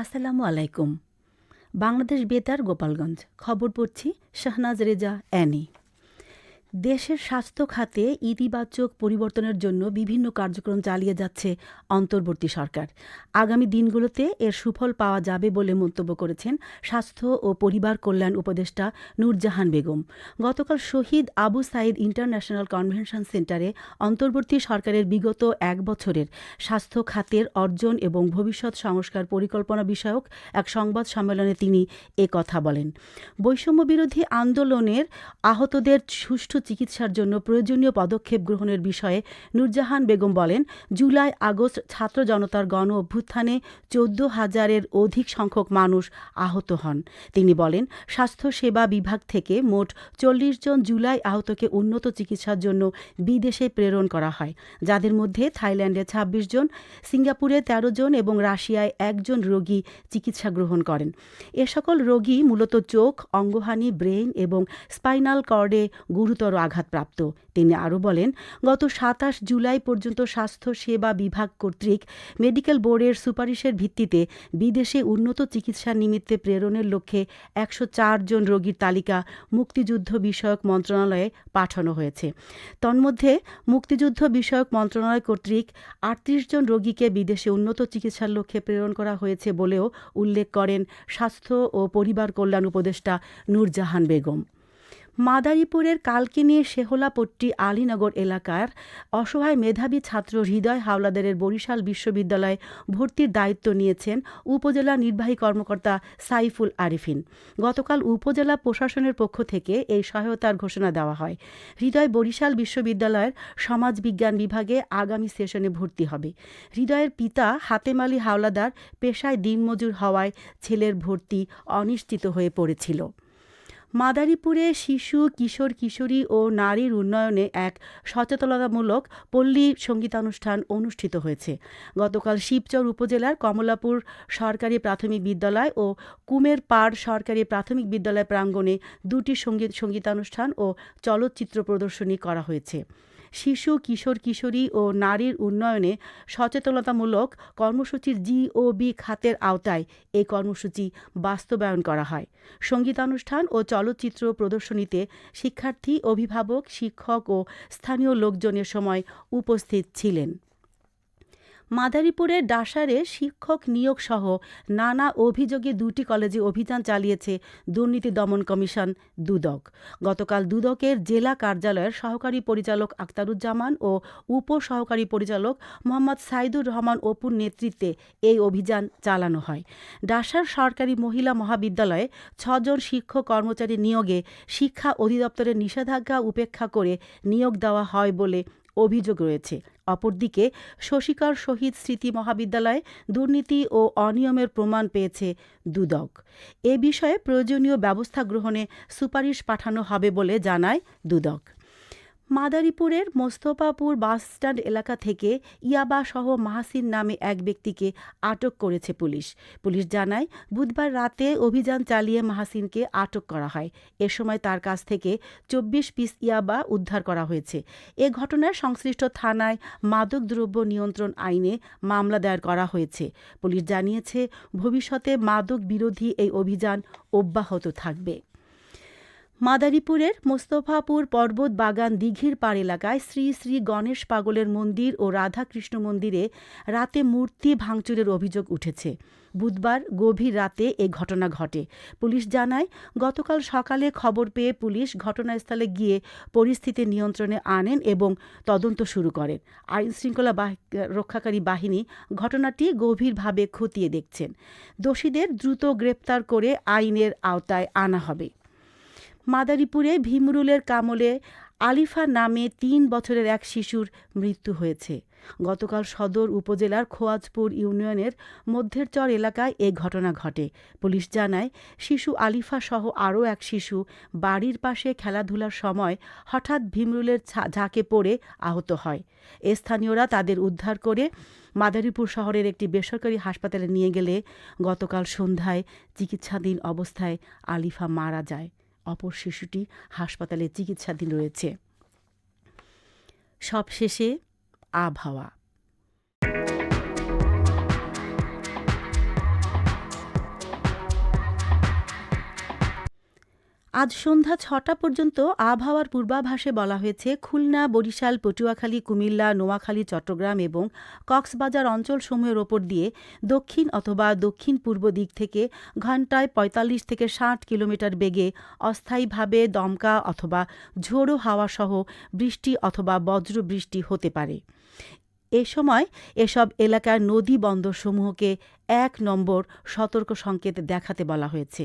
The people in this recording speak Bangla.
আসসালামু আলাইকুম। বাংলাদেশ বেতার গোপালগঞ্জ। খবর পড়ছি শাহনাজ রেজা অ্যানি। দেশের স্বাস্থ্য খাতে ইতিবাচক পরিবর্তনের জন্য বিভিন্ন কার্যক্রম চালিয়ে যাচ্ছে অন্তর্বর্তী সরকার। আগামী দিনগুলোতে এর সুফল পাওয়া যাবে বলে মন্তব্য করেছেন স্বাস্থ্য ও পরিবার কল্যাণ উপদেষ্টা নূরজাহান বেগম। গতকাল শহীদ আবু সাইদ ইন্টারন্যাশনাল কনভেনশন সেন্টারে অন্তর্বর্তী সরকারের বিগত এক বছরের স্বাস্থ্য খাতের অর্জন এবং ভবিষ্যৎ সংস্কার পরিকল্পনা বিষয়ক এক সংবাদ সম্মেলনে তিনি এ কথা বলেন। বৈষম্য বিরোধী আন্দোলনের আহতদের সুষ্ঠু চিকিৎসার জন্য প্রয়োজনীয় পদক্ষেপ গ্রহণের বিষয়ে নূরজাহান বেগম বলেন, জুলাই আগস্ট ছাত্র জনতার গণ অভ্যুত্থানে চোদ্দ হাজারের অধিক সংখ্যক মানুষ আহত হন। তিনি বলেন স্বাস্থ্যসেবা বিভাগ থেকে মোট চল্লিশ জন জুলাই আহতকে উন্নত চিকিৎসার জন্য বিদেশে প্রেরণ করা হয়। যাদের মধ্যে থাইল্যান্ডে ২৬ জন, সিঙ্গাপুরে ১৩ জন এবং রাশিয়ায় একজন রোগী চিকিৎসা গ্রহণ করেন। এ সকল রোগী মূলত চোখ, অঙ্গহানি, ব্রেইন এবং স্পাইনাল কর্ডে গুরুতর আঘাতপ্রাপ্ত। তিনি আরও বলেন, গত সাতাশ জুলাই পর্যন্ত স্বাস্থ্য সেবা বিভাগ কর্তৃক মেডিকেল বোর্ডের সুপারিশের ভিত্তিতে বিদেশে উন্নত চিকিৎসা নিমিত্তে প্রেরণের লক্ষ্যে একশো জন রোগীর তালিকা মুক্তিযুদ্ধ বিষয়ক মন্ত্রণালয়ে পাঠানো হয়েছে। তন্মধ্যে, মুক্তিযুদ্ধ বিষয়ক মন্ত্রণালয় কর্তৃক আটত্রিশ জন রোগীকে বিদেশে উন্নত চিকিৎসার লক্ষ্যে প্রেরণ করা হয়েছে বলেও উল্লেখ করেন স্বাস্থ্য ও পরিবার কল্যাণ উপদেষ্টা নূরজাহান বেগম। মাদারীপুরের কালকিনি শেহলাপট্টি আলীনগর এলাকার অসহায় মেধাবী ছাত্র হৃদয় হাওলাদারের বরিশাল বিশ্ববিদ্যালয়ে ভর্তির দায়িত্ব নিয়েছেন উপজেলা নির্বাহী কর্মকর্তা সাইফুল আরিফিন। গতকাল উপজেলা প্রশাসনের পক্ষ থেকে এই সহায়তার ঘোষণা দেওয়া হয়। হৃদয় বরিশাল বিশ্ববিদ্যালয়ের সমাজবিজ্ঞান বিভাগে আগামী সেশনে ভর্তি হবে। হৃদয়ের পিতা হাতেম আলী হাওলাদার পেশায় দিনমজুর হওয়ায় ছেলের ভর্তি অনিশ্চিত হয়ে পড়েছিল। মাদারীপুরে শিশু, কিশোর, কিশোরী ও নারীর উন্নয়নে এক সচেতনতামূলক পল্লী সঙ্গীতানুষ্ঠান অনুষ্ঠিত হয়েছে। গতকাল শিবচর উপজেলার কমলাপুর সরকারি প্রাথমিক বিদ্যালয় ও কুমের পাড় সরকারি প্রাথমিক বিদ্যালয় প্রাঙ্গণে দুটি সংগীত, সঙ্গীতানুষ্ঠান ও চলচ্চিত্র প্রদর্শনী করা হয়েছে। শিশু, কিশোর, কিশোরী ও নারীর উন্নয়নে সচেতনতামূলক কর্মসূচির জিওবি খাতের আওতায় এই কর্মসূচি বাস্তবায়ন করা হয়। সঙ্গীতানুষ্ঠান ও চলচ্চিত্র প্রদর্শনীতে শিক্ষার্থী, অভিভাবক, শিক্ষক ও স্থানীয় লোকজনের সময় উপস্থিত ছিলেন। মাদারীপুরের ডাসারে শিক্ষক নিয়োগ সহ নানা অভিযোগে দুটি কলেজে অভিযান চালিয়েছে দুর্নীতি দমন কমিশন দুদক। গতকাল দুদকের জেলা কার্যালয়ের সহকারী পরিচালক আক্তারুজ্জামান ও উপ সহকারী পরিচালক মোহাম্মদ সাইদুর রহমান অপুর নেতৃত্বে এই অভিযান চালানো হয়। ডাসার সরকারি মহিলা মহাবিদ্যালয়ে ছজন শিক্ষক কর্মচারী নিয়োগে শিক্ষা অধিদপ্তরের নিষেধাজ্ঞা উপেক্ষা করে নিয়োগ দেওয়া হয় বলে অভিযোগ রয়েছে। অপরদিকে, শশিকার শহীদ স্মৃতি মহাবিদ্যালয়ে দুর্নীতি ও অনিয়মের প্রমাণ পেয়েছে দুদক। এ বিষয়ে প্রয়োজনীয় ব্যবস্থা গ্রহণে সুপারিশ পাঠানো হবে বলে জানায় দুদক। মাদারীপুরের মোস্তফাপুর বাসস্ট্যান্ড এলাকা থেকে ইয়াবা সহ মাহাসিন নামে এক ব্যক্তিকে আটক করেছে পুলিশ। পুলিশ জানায়, বুধবার রাতে অভিযান চালিয়ে মাহাসিনকে আটক করা হয়। এ সময় তার কাছ থেকে চব্বিশ পিস ইয়াবা উদ্ধার করা হয়েছে। এ ঘটনায় সংশ্লিষ্ট থানায় মাদক দ্রব্য নিয়ন্ত্রণ আইনে মামলা দায়ের করা হয়েছে। পুলিশ জানিয়েছে, ভবিষ্যতে মাদক বিরোধী এই অভিযান অব্যাহত থাকবে। মাদারীপুরের মোস্তফাপুর পর্বত বাগান দিঘির পাড় এলাকায় শ্রী শ্রী গণেশ পাগলের মন্দির ও রাধাকৃষ্ণ মন্দিরে রাতে মূর্তি ভাঙচুরের অভিযোগ উঠেছে। বুধবার গভীর রাতে এ ঘটনা ঘটে। পুলিশ জানায়, গতকাল সকালে খবর পেয়ে পুলিশ ঘটনাস্থলে গিয়ে পরিস্থিতি নিয়ন্ত্রণে আনেন এবং তদন্ত শুরু করেন। আইন শৃঙ্খলা রক্ষাকারী বাহিনী ঘটনাটি গভীরভাবে খতিয়ে দেখছেন। দোষীদের দ্রুত গ্রেপ্তার করে আইনের আওতায় আনা হবে। মাদারীপুরে ভীমরুলের কামলে আলিফা নামে তিন বছরের এক শিশুর মৃত্যু হয়েছে। গতকাল সদর উপজেলার খোয়াজপুর ইউনিয়নের মধ্যের চর এলাকায় এ ঘটনা ঘটে। পুলিশ জানায়, শিশু আলিফা সহ আরও এক শিশু বাড়ির পাশে খেলাধুলার সময় হঠাৎ ভীমরুলের ঝাঁকে পড়ে আহত হয়। স্থানীয়রা তাদের উদ্ধার করে মাদারীপুর শহরের একটি বেসরকারি হাসপাতালে নিয়ে গেলে গতকাল সন্ধ্যায় চিকিৎসাধীন অবস্থায় আলিফা মারা যায়। অপর শিশুটি হাসপাতালে চিকিৎসাধীন রয়েছে। সবশেষে আবহাওয়া। আজ সন্ধ্যা ছটা পর্যন্ত আবহাওয়ার পূর্বাভাসে বলা হয়েছে, খুলনা, বরিশাল, পটুয়াখালী, কুমিল্লা, নোয়াখালী, চট্টগ্রাম এবং কক্সবাজার অঞ্চলসমূহের ওপর দিয়ে দক্ষিণ অথবা দক্ষিণ পূর্ব দিক থেকে ঘণ্টায় ৪৫ থেকে ষাট কিলোমিটার বেগে অস্থায়ীভাবে দমকা অথবা ঝোড়ো হাওয়াসহ বৃষ্টি অথবা বজ্রবৃষ্টি হতে পারে। এ সময় এসব এলাকার নদী বন্দরসমূহকে এক নম্বর সতর্ক সংকেত দেখাতে বলা হয়েছে।